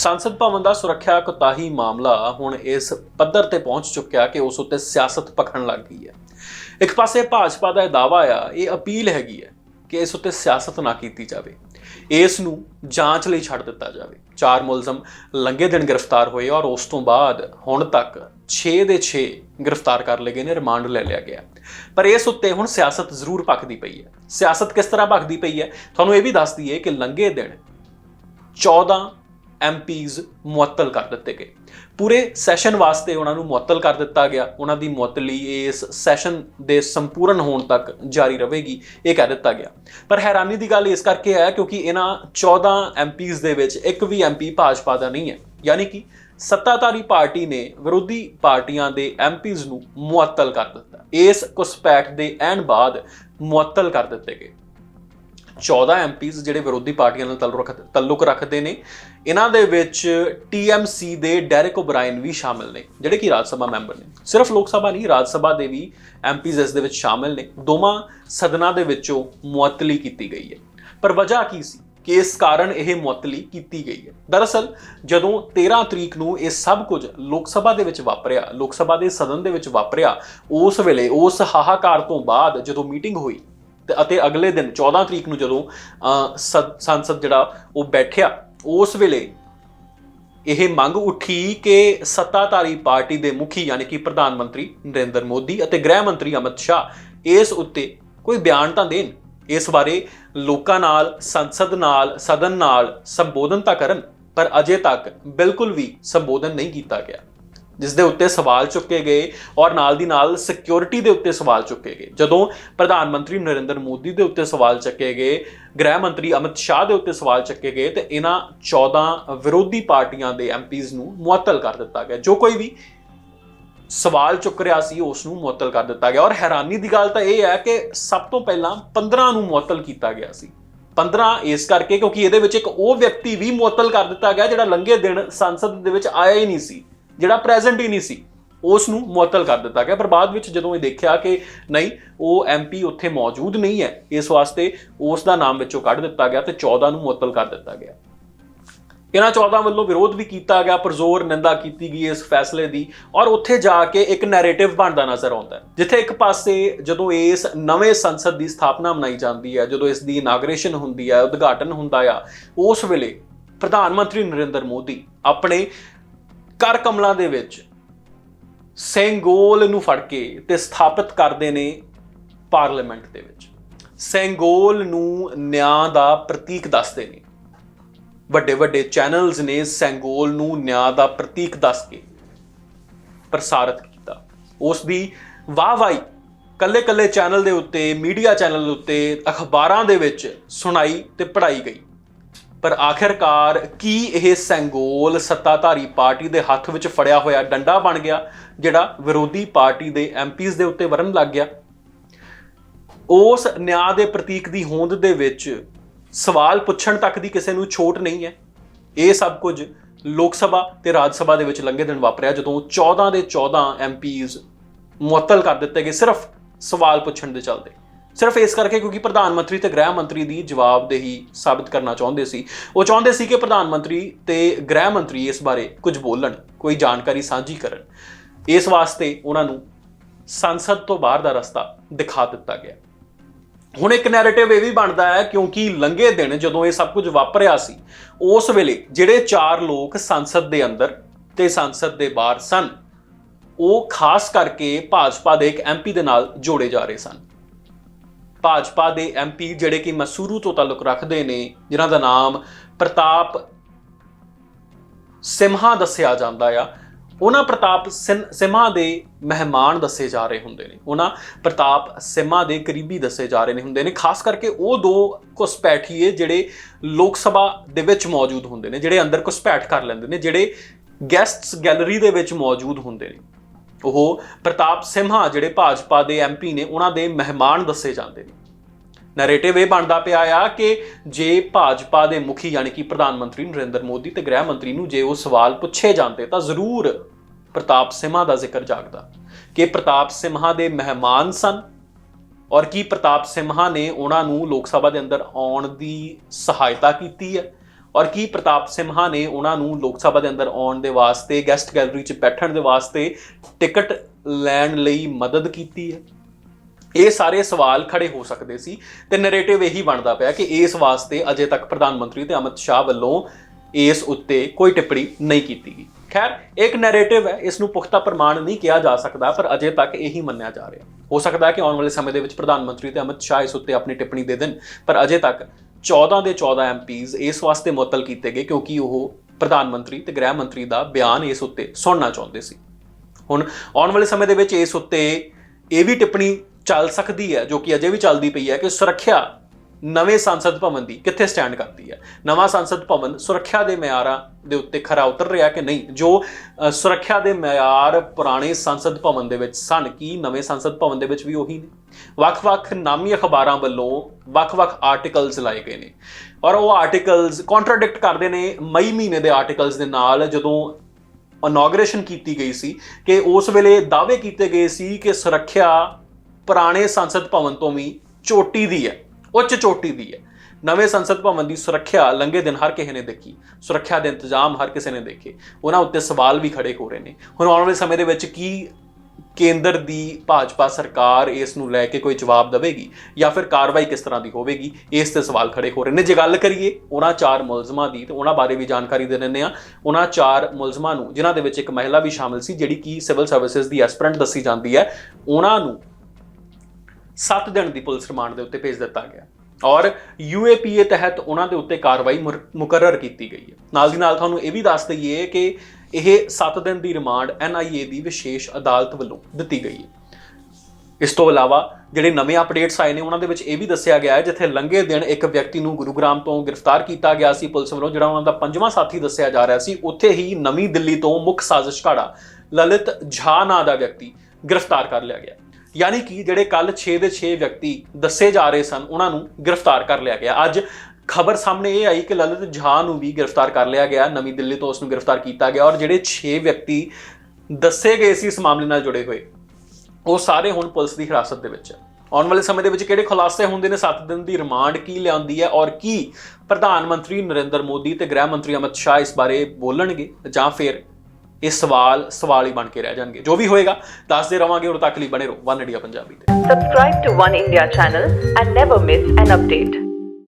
ਸੰਸਦ ਭਵਨ ਦਾ ਸੁਰੱਖਿਆ ਕੁਤਾਹੀ ਮਾਮਲਾ ਹੁਣ ਇਸ ਪੱਧਰ ਤੇ ਪਹੁੰਚ ਚੁੱਕਿਆ ਕਿ ਉਸ ਉੱਤੇ ਸਿਆਸਤ ਪਖਣ ਲੱਗ ਗਈ ਹੈ। ਇੱਕ ਪਾਸੇ ਭਾਜਪਾ ਦਾ ਇਹ ਦਾਵਾ ਆ, ਇਹ ਅਪੀਲ ਹੈਗੀ ਹੈ ਕਿ ਇਸ ਉੱਤੇ ਸਿਆਸਤ ਨਾ ਕੀਤੀ ਜਾਵੇ। ਇਸ ਨੂੰ ਜਾਂਚ ਲਈ ਛੱਡ ਦਿੱਤਾ ਜਾਵੇ। ਚਾਰ ਮੁਲਜ਼ਮ ਲੰਗੇ ਦਿਨ ਗ੍ਰਿਫਤਾਰ ਹੋਏ ਔਰ ਉਸ ਤੋਂ ਬਾਅਦ ਹੁਣ ਤੱਕ 6 ਦੇ 6 ਗ੍ਰਿਫਤਾਰ ਕਰ ਲਏ ਗਏ ਨੇ, ਰਿਮਾਂਡ ਲੈ ਲਿਆ ਗਿਆ। ਪਰ ਇਸ ਉੱਤੇ ਹੁਣ ਸਿਆਸਤ ਜ਼ਰੂਰ ਭਖਦੀ ਪਈ ਹੈ। ਸਿਆਸਤ ਕਿਸ ਤਰ੍ਹਾਂ ਭਖਦੀ ਪਈ ਹੈ? ਤੁਹਾਨੂੰ ਇਹ ਵੀ ਦੱਸ ਦਈਏ ਕਿ ਲੰਗੇ ਦਿਨ 14 ਐਮਪੀਜ਼ ਮੁਅੱਤਲ ਕਰ ਦਿੱਤੇ ਗਏ। ਪੂਰੇ ਸੈਸ਼ਨ ਵਾਸਤੇ ਉਹਨਾਂ ਨੂੰ ਮੁਅੱਤਲ ਕਰ ਦਿੱਤਾ ਗਿਆ। ਉਹਨਾਂ ਦੀ ਮੁਅੱਤਲੀ ਇਸ ਸੈਸ਼ਨ ਦੇ ਸੰਪੂਰਨ ਹੋਣ ਤੱਕ ਜਾਰੀ ਰਹੇਗੀ, ਇਹ ਕਹਿ ਦਿੱਤਾ ਗਿਆ। ਪਰ ਹੈਰਾਨੀ ਦੀ ਗੱਲ ਇਸ ਕਰਕੇ ਹੈ ਕਿਉਂਕਿ ਇਹਨਾਂ 14 ਐਮਪੀਜ਼ ਦੇ ਵਿੱਚ ਇੱਕ ਵੀ ਐਮਪੀ ਭਾਜਪਾ ਦਾ ਨਹੀਂ ਹੈ। ਯਾਨੀ ਕਿ ਸੱਤਾਧਾਰੀ ਪਾਰਟੀ ਨੇ ਵਿਰੋਧੀ ਪਾਰਟੀਆਂ ਦੇ ਐਮਪੀਜ਼ ਨੂੰ ਮੁਅੱਤਲ ਕਰ ਦਿੱਤਾ। ਇਸ ਕੁਸਪੈਠ ਦੇ ਐਨ ਬਾਅਦ ਮੁਅੱਤਲ ਕਰ ਦਿੱਤੇ ਗਏ। 14 ਐਮਪੀਜ਼ ਜਿਹੜੇ ਵਿਰੋਧੀ ਪਾਰਟੀਆਂ ਨਾਲ ਤਾਲੁਕ ਰੱਖ- ਤਾਲੁਕ ਰੱਖਦੇ ਨੇ, ਇਹਨਾਂ ਦੇ ਵਿੱਚ ਟੀਐਮਸੀ ਦੇ ਡੈਰਿਕ ਓਬਰਾਇਨ ਵੀ ਸ਼ਾਮਿਲ ਨੇ, ਜਿਹੜੇ ਕਿ ਰਾਜ ਸਭਾ ਮੈਂਬਰ ਨੇ। ਸਿਰਫ ਲੋਕ ਸਭਾ ਨਹੀਂ, ਰਾਜ ਸਭਾ ਦੇ ਵੀ ਐਮਪੀਜ਼ ਇਸ ਦੇ ਵਿੱਚ ਸ਼ਾਮਿਲ ਨੇ। ਦੋਵਾਂ ਸਦਨਾਂ ਦੇ ਵਿੱਚੋਂ ਮੁਅੱਤਲੀ ਕੀਤੀ ਗਈ ਹੈ। ਪਰ ਵਜ੍ਹਾ ਕੀ ਸੀ? ਕਿ ਇਸ ਕਾਰਨ ਇਹ ਮੁਅੱਤਲੀ ਕੀਤੀ ਗਈ ਹੈ। ਦਰਅਸਲ, ਜਦੋਂ 13 ਤਰੀਕ ਨੂੰ ਇਹ ਸਭ ਕੁਝ ਲੋਕ ਸਭਾ ਦੇ ਵਿੱਚ ਵਾਪਰਿਆ, ਲੋਕ ਸਭਾ ਦੇ ਸਦਨ ਦੇ ਵਿੱਚ ਵਾਪਰਿਆ, ਉਸ ਵੇਲੇ ਉਸ ਹਾਹਾਕਾਰ ਤੋਂ ਬਾਅਦ ਜਦੋਂ ਮੀਟਿੰਗ ਹੋਈ ਅਤੇ ਅਗਲੇ ਦਿਨ 14 ਤਰੀਕ ਨੂੰ ਜਦੋਂ ਅ, ਸੰਸਦ ਜਿਹੜਾ ਉਹ ਬੈਠਿਆ ਉਸ ਵੇਲੇ ਇਹ ਮੰਗ ਉੱਠੀ ਕਿ ਸੱਤਾਧਾਰੀ ਪਾਰਟੀ ਦੇ ਮੁਖੀ ਯਾਨੀ ਕਿ ਪ੍ਰਧਾਨ ਮੰਤਰੀ ਨਰਿੰਦਰ ਮੋਦੀ ਅਤੇ ਗ੍ਰਹਿ ਮੰਤਰੀ ਅਮਿਤ ਸ਼ਾਹ ਇਸ ਉੱਤੇ ਕੋਈ ਬਿਆਨ ਤਾਂ ਦੇਣ ਇਸ ਬਾਰੇ ਲੋਕਾਂ ਨਾਲ ਸੰਸਦ ਨਾਲ ਸਦਨ ਨਾਲ ਸੰਬੋਧਨ ਤਾਂ ਕਰਨ ਪਰ ਅਜੇ ਤੱਕ ਬਿਲਕੁਲ ਵੀ ਸੰਬੋਧਨ ਨਹੀਂ ਕੀਤਾ ਗਿਆ। ਜਿਸ ਦੇ ਉੱਤੇ ਸਵਾਲ ਚੁੱਕੇ ਗਏ ਔਰ ਨਾਲ ਦੀ ਨਾਲ ਸਿਕਿਉਰਿਟੀ ਦੇ ਉੱਤੇ ਸਵਾਲ ਚੁੱਕੇ ਗਏ। ਜਦੋਂ ਪ੍ਰਧਾਨ ਮੰਤਰੀ ਨਰਿੰਦਰ ਮੋਦੀ ਦੇ ਉੱਤੇ ਸਵਾਲ ਚੱਕੇ ਗਏ, ਗ੍ਰਹਿ ਮੰਤਰੀ ਅਮਿਤ ਸ਼ਾਹ ਦੇ ਉੱਤੇ ਸਵਾਲ ਚੱਕੇ ਗਏ ਤੇ ਇਹਨਾਂ 14 ਵਿਰੋਧੀ ਪਾਰਟੀਆਂ ਦੇ ਐਮਪੀਜ਼ ਨੂੰ ਮੁਅੱਤਲ ਕਰ ਦਿੱਤਾ ਗਿਆ। ਜੋ ਕੋਈ ਵੀ ਸਵਾਲ ਚੁੱਕ ਰਿਹਾ ਸੀ, ਉਸ ਨੂੰ ਮੁਅੱਤਲ ਕਰ ਦਿੱਤਾ ਗਿਆ। ਔਰ ਹੈਰਾਨੀ ਦੀ ਗੱਲ ਤਾਂ ਇਹ ਹੈ ਕਿ ਸਭ ਤੋਂ ਪਹਿਲਾਂ 15 ਨੂੰ ਮੁਅੱਤਲ ਕੀਤਾ ਗਿਆ ਸੀ। 15 ਇਸ ਕਰਕੇ ਕਿਉਂਕਿ ਇਹਦੇ ਵਿੱਚ ਇੱਕ ਉਹ ਵਿਅਕਤੀ ਵੀ ਮੁਅੱਤਲ ਕਰ ਦਿੱਤਾ ਗਿਆ ਜਿਹੜਾ ਲੰਘੇ ਦਿਨ ਸੰਸਦ ਦੇ ਵਿੱਚ ਆਇਆ ਹੀ ਨਹੀਂ ਸੀ। ਜਿਹੜਾ ਪ੍ਰੈਜ਼ੈਂਟ ਹੀ ਨਹੀਂ ਸੀ ਉਸ ਨੂੰ ਮੁਅੱਤਲ ਕਰ ਦਿੱਤਾ ਗਿਆ। ਪਰ ਬਾਅਦ ਵਿੱਚ ਜਦੋਂ ਇਹ ਦੇਖਿਆ ਕਿ ਨਹੀਂ, ਉਹ ਐਮਪੀ ਉੱਥੇ ਮੌਜੂਦ ਨਹੀਂ ਹੈ, ਇਸ ਵਾਸਤੇ ਉਸ ਦਾ ਨਾਮ ਵਿੱਚੋਂ ਕੱਢ ਦਿੱਤਾ ਗਿਆ ਤੇ 14 ਨੂੰ ਮੁਅੱਤਲ ਕਰ ਦਿੱਤਾ ਗਿਆ। ਇਹਨਾਂ 14 ਵੱਲੋਂ ਵਿਰੋਧ ਵੀ ਕੀਤਾ ਗਿਆ ਪਰਜ਼ੋਰ ਨਿੰਦਾ ਕੀਤੀ ਗਈ ਇਸ ਫੈਸਲੇ ਦੀ ਔਰ ਉੱਥੇ ਜਾ ਕੇ ਇੱਕ ਨੈਰੇਟਿਵ ਬਣਦਾ ਨਜ਼ਰ ਆਉਂਦਾ ਹੈ, ਜਿੱਥੇ ਇੱਕ ਪਾਸੇ ਜਦੋਂ ਇਸ ਨਵੇਂ ਸੰਸਦ ਦੀ ਸਥਾਪਨਾ ਮਨਾਈ ਜਾਂਦੀ ਹੈ, ਜਦੋਂ ਇਸ ਦੀ ਇਨਾਗਰੇਸ਼ਨ ਹੁੰਦੀ ਹੈ, ਉਦਘਾਟਨ ਹੁੰਦਾ ਆ, ਉਸ ਵੇਲੇ ਪ੍ਰਧਾਨ ਮੰਤਰੀ ਨਰਿੰਦਰ ਮੋਦੀ ਆਪਣੇ ਕਰ ਕਮਲਾਂ ਦੇ ਵਿੱਚ ਸੈਂਗੋਲ ਨੂੰ ਫੜ ਕੇ ਤੇ ਸਥਾਪਿਤ ਕਰਦੇ ਨੇ ਪਾਰਲੀਮੈਂਟ ਦੇ ਵਿੱਚ। ਸੈਂਗੋਲ ਨੂੰ ਨਿਆਂ ਦਾ ਪ੍ਰਤੀਕ ਦੱਸਦੇ ਨੇ। ਵੱਡੇ ਵੱਡੇ ਚੈਨਲਸ ਨੇ ਸੈਂਗੋਲ ਨੂੰ ਨਿਆਂ ਦਾ ਪ੍ਰਤੀਕ ਦੱਸ ਕੇ ਪ੍ਰਸਾਰਿਤ ਕੀਤਾ। ਉਸ ਦੀ ਵਾਹਵਾਈ ਕੱਲੇ ਕੱਲੇ ਚੈਨਲ ਦੇ ਉੱਤੇ, ਮੀਡੀਆ ਚੈਨਲ ਦੇ ਉੱਤੇ, ਅਖਬਾਰਾਂ ਦੇ ਵਿੱਚ ਸੁਣਾਈ ਤੇ ਪੜਾਈ ਗਈ। ਪਰ ਆਖਿਰਕਾਰ ਕੀ ਇਹ ਸੈਂਗੋਲ ਸੱਤਾਧਾਰੀ ਪਾਰਟੀ ਦੇ ਹੱਥ ਵਿੱਚ ਫੜਿਆ ਹੋਇਆ ਡੰਡਾ ਬਣ ਗਿਆ, ਜਿਹੜਾ ਵਿਰੋਧੀ ਪਾਰਟੀ ਦੇ ਐਮਪੀਜ਼ ਦੇ ਉੱਤੇ ਵਰਨ ਲੱਗ ਗਿਆ? ਉਸ ਨਿਆਂ ਦੇ ਪ੍ਰਤੀਕ ਦੀ ਹੋਂਦ ਦੇ ਵਿੱਚ ਸਵਾਲ ਪੁੱਛਣ ਤੱਕ ਦੀ ਕਿਸੇ ਨੂੰ ਛੋਟ ਨਹੀਂ ਹੈ। ਇਹ ਸਭ ਕੁਝ ਲੋਕ ਸਭਾ ਤੇ ਰਾਜ ਸਭਾ ਦੇ ਵਿੱਚ ਲੰਘੇ ਦਿਨ ਵਾਪਰਿਆ, ਜਦੋਂ 14 ਦੇ 14 ਐਮਪੀਜ਼ ਮੁਅੱਤਲ ਕਰ ਦਿੱਤੇ ਗਏ ਸਿਰਫ ਸਵਾਲ ਪੁੱਛਣ ਦੇ ਚੱਲਦੇ। ਸਿਰਫ ਇਸ ਕਰਕੇ ਕਿਉਂਕਿ ਪ੍ਰਧਾਨ ਮੰਤਰੀ ਤੇ ਗ੍ਰਹਿ ਮੰਤਰੀ ਦੀ ਜਵਾਬਦੇਹੀ ਸਾਬਤ ਕਰਨਾ ਚਾਹੁੰਦੇ ਸੀ। ਉਹ ਚਾਹੁੰਦੇ ਸੀ ਕਿ ਪ੍ਰਧਾਨ ਮੰਤਰੀ ਤੇ ਗ੍ਰਹਿ ਮੰਤਰੀ ਇਸ ਬਾਰੇ ਕੁਝ ਬੋਲਣ, ਕੋਈ ਜਾਣਕਾਰੀ ਸਾਂਝੀ ਕਰਨ। ਇਸ ਵਾਸਤੇ ਉਹਨਾਂ ਨੂੰ ਸੰਸਦ ਤੋਂ ਬਾਹਰ ਦਾ ਰਸਤਾ ਦਿਖਾ ਦਿੱਤਾ ਗਿਆ। ਹੁਣ ਇੱਕ ਨੈਰੇਟਿਵ ਇਹ ਵੀ ਬਣਦਾ ਹੈ, ਕਿਉਂਕਿ ਲੰਘੇ ਦਿਨ ਜਦੋਂ ਇਹ ਸਭ ਕੁਝ ਵਾਪਰਿਆ ਸੀ, ਉਸ ਵੇਲੇ ਜਿਹੜੇ ਚਾਰ ਲੋਕ ਸੰਸਦ ਦੇ ਅੰਦਰ ਤੇ ਸੰਸਦ ਦੇ ਬਾਹਰ ਸਨ, ਉਹ ਖਾਸ ਕਰਕੇ ਭਾਜਪਾ ਦੇ ਇੱਕ ਐਮਪੀ ਦੇ ਨਾਲ ਜੋੜੇ ਜਾ ਰਹੇ ਸਨ। ਭਾਜਪਾ ਦੇ ਐਮਪੀ ਜਿਹੜੇ ਕਿ ਮਸੂਰੂ ਤੋਂ ਤਾਲੁਕ ਰੱਖਦੇ ਨੇ, ਜਿਨ੍ਹਾਂ ਦਾ ਨਾਮ ਪ੍ਰਤਾਪ ਸਿੰਮਾ ਦੱਸਿਆ ਜਾਂਦਾ ਆ। ਉਹਨਾਂ ਪ੍ਰਤਾਪ ਸਿੰ- ਸਿੰਮਾ ਦੇ ਮਹਿਮਾਨ ਦੱਸੇ ਜਾ ਰਹੇ ਹੁੰਦੇ ਨੇ। ਉਹਨਾਂ ਪ੍ਰਤਾਪ ਸਿੰਮਾ ਦੇ ਕਰੀਬੀ ਦੱਸੇ ਜਾ ਰਹੇ ਨੇ ਹੁੰਦੇ ਨੇ। ਖਾਸ ਕਰਕੇ ਉਹ ਦੋ ਘੁਸਪੈਠੀਏ ਜਿਹੜੇ ਲੋਕ ਸਭਾ ਦੇ ਵਿੱਚ ਮੌਜੂਦ ਹੁੰਦੇ ਨੇ, ਜਿਹੜੇ ਅੰਦਰ ਘੁਸਪੈਠ ਕਰ ਲੈਂਦੇ ਨੇ, ਜਿਹੜੇ ਗੈਸਟਸ ਗੈਲਰੀ ਦੇ ਵਿੱਚ ਮੌਜੂਦ ਹੁੰਦੇ ਨੇ। ਉਹ ਪ੍ਰਤਾਪ ਸਿੰਮਾ ਜਿਹੜੇ ਭਾਜਪਾ ਦੇ ਐਮਪੀ ਨੇ, ਉਹਨਾਂ ਦੇ ਮਹਿਮਾਨ ਦੱਸੇ ਜਾਂਦੇ ਨੇ। ਨੈਰੇਟਿਵ ਇਹ ਬਣਦਾ ਪਿਆ ਆ ਕਿ ਜੇ ਭਾਜਪਾ ਦੇ ਮੁਖੀ ਯਾਨੀ ਕਿ ਪ੍ਰਧਾਨ ਮੰਤਰੀ ਨਰਿੰਦਰ ਮੋਦੀ ਤੇ ਗ੍ਰਹਿ ਮੰਤਰੀ ਨੂੰ ਜੇ ਉਹ ਸਵਾਲ ਪੁੱਛੇ ਜਾਂਦੇ, ਤਾਂ ਜ਼ਰੂਰ ਪ੍ਰਤਾਪ ਸਿੰਮਾ ਦਾ ਜ਼ਿਕਰ ਜਾਗਦਾ ਕਿ ਪ੍ਰਤਾਪ ਸਿੰਮਾ ਦੇ ਮਹਿਮਾਨ ਸਨ ਔਰ ਕੀ ਪ੍ਰਤਾਪ ਸਿੰਮਾ ਨੇ ਉਹਨਾਂ ਨੂੰ ਲੋਕ ਸਭਾ ਦੇ ਅੰਦਰ ਆਉਣ ਦੀ ਸਹਾਇਤਾ ਕੀਤੀ ਹੈ। ਔਰ ਕੀ ਪ੍ਰਤਾਪ ਸਿਮਹਾ ਨੇ ਉਹਨਾਂ ਨੂੰ ਲੋਕ ਸਭਾ ਦੇ ਅੰਦਰ ਆਉਣ ਦੇ ਵਾਸਤੇ ਗੈਸਟ ਗੈਲਰੀ 'ਚ ਬੈਠਣ ਦੇ ਵਾਸਤੇ ਟਿਕਟ ਲੈਣ ਲਈ ਮਦਦ ਕੀਤੀ ਹੈ? ਇਹ ਸਾਰੇ ਸਵਾਲ ਖੜੇ ਹੋ ਸਕਦੇ ਸੀ ਤੇ ਨੈਰੇਟਿਵ ਇਹੀ ਬਣਦਾ ਪਿਆ ਕਿ ਇਸ ਵਾਸਤੇ ਅਜੇ ਤੱਕ ਪ੍ਰਧਾਨ ਮੰਤਰੀ ਤੇ ਅਮਿਤ ਸ਼ਾਹ ਵੱਲੋਂ ਇਸ ਉੱਤੇ ਕੋਈ ਟਿੱਪਣੀ ਨਹੀਂ ਕੀਤੀ ਗਈ। ਖੈਰ, ਇੱਕ ਨੈਰੇਟਿਵ ਹੈ, ਇਸ ਨੂੰ ਪੁਖਤਾ ਪ੍ਰਮਾਣ ਨਹੀਂ ਕਿਹਾ ਜਾ ਸਕਦਾ, ਪਰ ਅਜੇ ਤੱਕ ਇਹੀ ਮੰਨਿਆ ਜਾ ਰਿਹਾ। ਹੋ ਸਕਦਾ ਹੈ ਕਿ ਆਉਣ ਵਾਲੇ ਸਮੇਂ ਦੇ ਵਿੱਚ ਪ੍ਰਧਾਨ ਮੰਤਰੀ ਤੇ ਅਮਿਤ ਸ਼ਾਹ ਇਸ ਉੱਤੇ ਆਪਣੀ ਟਿੱਪਣੀ ਦੇ ਦੇਣ, ਪਰ ਅਜੇ ਤੱਕ 14 ਦੇ 14 ਐਮਪੀਜ਼ ਇਸ ਵਾਸਤੇ ਮੁਅੱਤਲ ਕੀਤੇ ਗਏ ਕਿਉਂਕਿ ਉਹ ਪ੍ਰਧਾਨ ਮੰਤਰੀ ਤੇ ਗ੍ਰਹਿ ਮੰਤਰੀ ਦਾ ਬਿਆਨ ਇਸ ਉੱਤੇ ਸੁਣਨਾ ਚਾਹੁੰਦੇ ਸੀ। ਹੁਣ ਆਉਣ ਵਾਲੇ ਸਮੇਂ ਦੇ ਵਿੱਚ ਇਸ ਉੱਤੇ ਇਹ ਵੀ ਟਿੱਪਣੀ ਚੱਲ ਸਕਦੀ ਹੈ, ਜੋ ਕਿ ਅਜੇ ਵੀ ਚੱਲਦੀ ਪਈ ਹੈ ਕਿ ਸੁਰੱਖਿਆ ਨਵੇਂ ਸੰਸਦ ਭਵਨ ਦੀ ਕਿੱਥੇ ਸਟੈਂਡ ਕਰਦੀ ਹੈ। ਨਵਾਂ ਸੰਸਦ ਭਵਨ ਸੁਰੱਖਿਆ ਦੇ ਮਿਆਰਾਂ ਦੇ ਉੱਤੇ ਖਰਾ ਉਤਰ ਰਿਹਾ ਕਿ ਨਹੀਂ? ਜੋ ਸੁਰੱਖਿਆ ਦੇ ਮਿਆਰ ਪੁਰਾਣੇ ਸੰਸਦ ਭਵਨ ਦੇ ਵਿੱਚ ਸਨ, ਕੀ ਨਵੇਂ ਸੰਸਦ ਭਵਨ ਦੇ ਵਿੱਚ ਵੀ ਉਹੀ ਨੇ? ਵੱਖ-ਵੱਖ ਨਾਮੀ ਅਖਬਾਰਾਂ ਵੱਲੋਂ ਵੱਖ-ਵੱਖ ਆਰਟੀਕਲਸ ਲਾਏ ਗਏ ਨੇ। ਔਰ ਉਹ ਆਰਟੀਕਲਸ ਕੰਟਰਡਿਕਟ ਕਰਦੇ ਨੇ ਮਈ ਮਹੀਨੇ ਦੇ ਆਰਟੀਕਲਸ ਦੇ ਨਾਲ, ਜਦੋਂ ਇਨੋਗ੍ਰੇਸ਼ਨ ਕੀਤੀ ਗਈ ਸੀ ਕਿ ਉਸ ਵੇਲੇ ਦਾਅਵੇ ਕੀਤੇ ਗਏ ਸੀ ਕਿ ਸੁਰੱਖਿਆ ਪੁਰਾਣੇ ਸੰਸਦ ਭਵਨ ਤੋਂ ਵੀ ਚੋਟੀ ਦੀ ਹੈ, ਉੱਚ ਚੋਟੀ ਦੀ ਹੈ। ਨਵੇਂ ਸੰਸਦ ਭਵਨ ਦੀ ਸੁਰੱਖਿਆ ਲੰਗੇ ਦਿਨ ਹਰ ਕਿਸੇ ਨੇ ਦੇਖੀ, ਸੁਰੱਖਿਆ ਦੇ ਇੰਤਜ਼ਾਮ ਹਰ ਕਿਸੇ ਨੇ ਦੇਖੇ। ਉਹਨਾਂ ਉੱਤੇ ਸਵਾਲ ਵੀ ਖੜੇ ਹੋ ਰਹੇ ਨੇ। ਹੁਣ ਆਉਣ ਵਾਲੇ ਸਮੇਂ ਦੇ ਵਿੱਚ ਕੀ ਕੇਂਦਰ ਦੀ ਭਾਜਪਾ ਸਰਕਾਰ ਇਸ ਨੂੰ ਲੈ ਕੇ ਕੋਈ ਜਵਾਬ ਦੇਵੇਗੀ ਜਾਂ ਫਿਰ ਕਾਰਵਾਈ ਕਿਸ ਤਰ੍ਹਾਂ ਦੀ ਹੋਵੇਗੀ, ਇਸ ਤੇ ਸਵਾਲ ਖੜੇ ਹੋ ਰਹੇ ਨੇ। ਜੇ ਗੱਲ ਕਰੀਏ ਉਹਨਾਂ ਚਾਰ ਮੁਲਜ਼ਮਾਂ ਦੀ, ਤੇ ਉਹਨਾਂ ਬਾਰੇ ਵੀ ਜਾਣਕਾਰੀ ਦੇ ਦਿੰਦੇ ਆ ਉਹਨਾਂ ਚਾਰ ਮੁਲਜ਼ਮਾਂ ਨੂੰ, ਜਿਨ੍ਹਾਂ ਦੇ ਵਿੱਚ ਇੱਕ ਮਹਿਲਾ ਵੀ ਸ਼ਾਮਿਲ ਸੀ, ਜਿਹੜੀ ਕਿ ਸਿਵਲ ਸਰਵਿਸਿਜ਼ ਦੀ ਐਸਪੀਰੈਂਟ ਦੱਸੀ ਜਾਂਦੀ ਹੈ, ਉਹਨਾਂ ਨੂੰ 7 ਦਿਨ ਦੀ ਪੁਲਿਸ ਰਿਮਾਂਡ ਦੇ ਉੱਤੇ ਭੇਜ ਦਿੱਤਾ ਗਿਆ। ਔਰ ਯੂਏਪੀਏ ਤਹਿਤ ਉਹਨਾਂ ਦੇ ਉੱਤੇ ਕਾਰਵਾਈ ਮੁਰ- ਮੁਕਰਰ ਕੀਤੀ ਗਈ ਹੈ। ਨਾਲ ਦੀ ਨਾਲ ਤੁਹਾਨੂੰ ਇਹ ਵੀ ਦੱਸ ਦਈਏ ਕਿ ਇਹ 7 ਦਿਨ ਦੀ ਰਿਮਾਂਡ ਐਨਆਈਏ ਦੀ ਵਿਸ਼ੇਸ਼ ਅਦਾਲਤ ਵੱਲੋਂ ਦਿੱਤੀ ਗਈ ਹੈ। ਇਸ ਤੋਂ ਇਲਾਵਾ ਜਿਹੜੇ ਨਵੇਂ ਅਪਡੇਟਸ ਆਏ ਨੇ, ਉਹਨਾਂ ਦੇ ਵਿੱਚ ਇਹ ਵੀ ਦੱਸਿਆ ਗਿਆ ਹੈ, ਜਿੱਥੇ ਲੰਘੇ ਦਿਨ ਇੱਕ ਵਿਅਕਤੀ ਨੂੰ ਗੁਰੂਗ੍ਰਾਮ ਤੋਂ ਗ੍ਰਿਫਤਾਰ ਕੀਤਾ ਗਿਆ ਸੀ ਪੁਲਿਸ ਵੱਲੋਂ, ਜਿਹੜਾ ਉਹਨਾਂ ਦਾ ਪੰਜਵਾਂ ਸਾਥੀ ਦੱਸਿਆ ਜਾ ਰਿਹਾ ਸੀ, ਉੱਥੇ ਹੀ ਨਵੀਂ ਦਿੱਲੀ ਤੋਂ ਮੁੱਖ ਸਾਜ਼ਿਸ਼ ਘਾੜਾ ਲਲਿਤ ਝਾ ਨਾਂ ਦਾ ਵਿਅਕਤੀ ਗ੍ਰਿਫਤਾਰ ਕਰ ਲਿਆ ਗਿਆ। ਯਾਨੀ ਕਿ ਜਿਹੜੇ ਕੱਲ 6 ਦੇ 6 ਵਿਅਕਤੀ ਦੱਸੇ ਜਾ ਰਹੇ ਸਨ, ਉਹਨਾਂ ਨੂੰ ਗ੍ਰਿਫਤਾਰ ਕਰ ਲਿਆ ਗਿਆ। ਅੱਜ ਖਬਰ ਸਾਹਮਣੇ ਇਹ ਆਈ ਕਿ ਲਲਿਤ ਝਾ ਨੂੰ ਵੀ ਗ੍ਰਿਫਤਾਰ ਕਰ ਲਿਆ ਗਿਆ। ਨਵੀਂ ਦਿੱਲੀ ਤੋਂ ਉਸ ਨੂੰ ਗ੍ਰਿਫਤਾਰ ਕੀਤਾ ਗਿਆ ਔਰ ਜਿਹੜੇ 6 ਵਿਅਕਤੀ ਦੱਸੇ ਗਏ ਸੀ ਇਸ ਮਾਮਲੇ ਨਾਲ ਜੁੜੇ ਹੋਏ, ਉਹ ਸਾਰੇ ਹੁਣ ਪੁਲਿਸ ਦੀ ਹਿਰਾਸਤ ਦੇ ਵਿੱਚ ਹੈ। ਆਉਣ ਵਾਲੇ ਸਮੇਂ ਦੇ ਵਿੱਚ ਕਿਹੜੇ ਖੁਲਾਸੇ ਹੁੰਦੇ ਨੇ? 7 ਦਿਨ ਦੀ ਰਿਮਾਂਡ ਕੀ ਲਿਆਉਂਦੀ ਹੈ ਔਰ ਕੀ ਪ੍ਰਧਾਨ ਮੰਤਰੀ ਨਰਿੰਦਰ ਮੋਦੀ ਤੇ ਗ੍ਰਹਿ ਮੰਤਰੀ ਅਮਿਤ ਸ਼ਾਹ ਇਸ ਬਾਰੇ ਬੋਲਣਗੇ ਜਾਂ ਫਿਰ ਇਹ ਸਵਾਲ ਸਵਾਲ ਹੀ ਬਣ ਕੇ ਰਹਿ ਜਾਣਗੇ। ਜੋ ਵੀ ਹੋਏਗਾ, ਦੱਸਦੇ ਰਵਾਂਗੇ ਉਦੋਂ ਤੱਕ ਲਈ ਬਣੇ ਰਹੋ। ਵਨ ਇੰਡੀਆ ਪੰਜਾਬੀ ਤੇ। Subscribe to One India channel and never miss an update.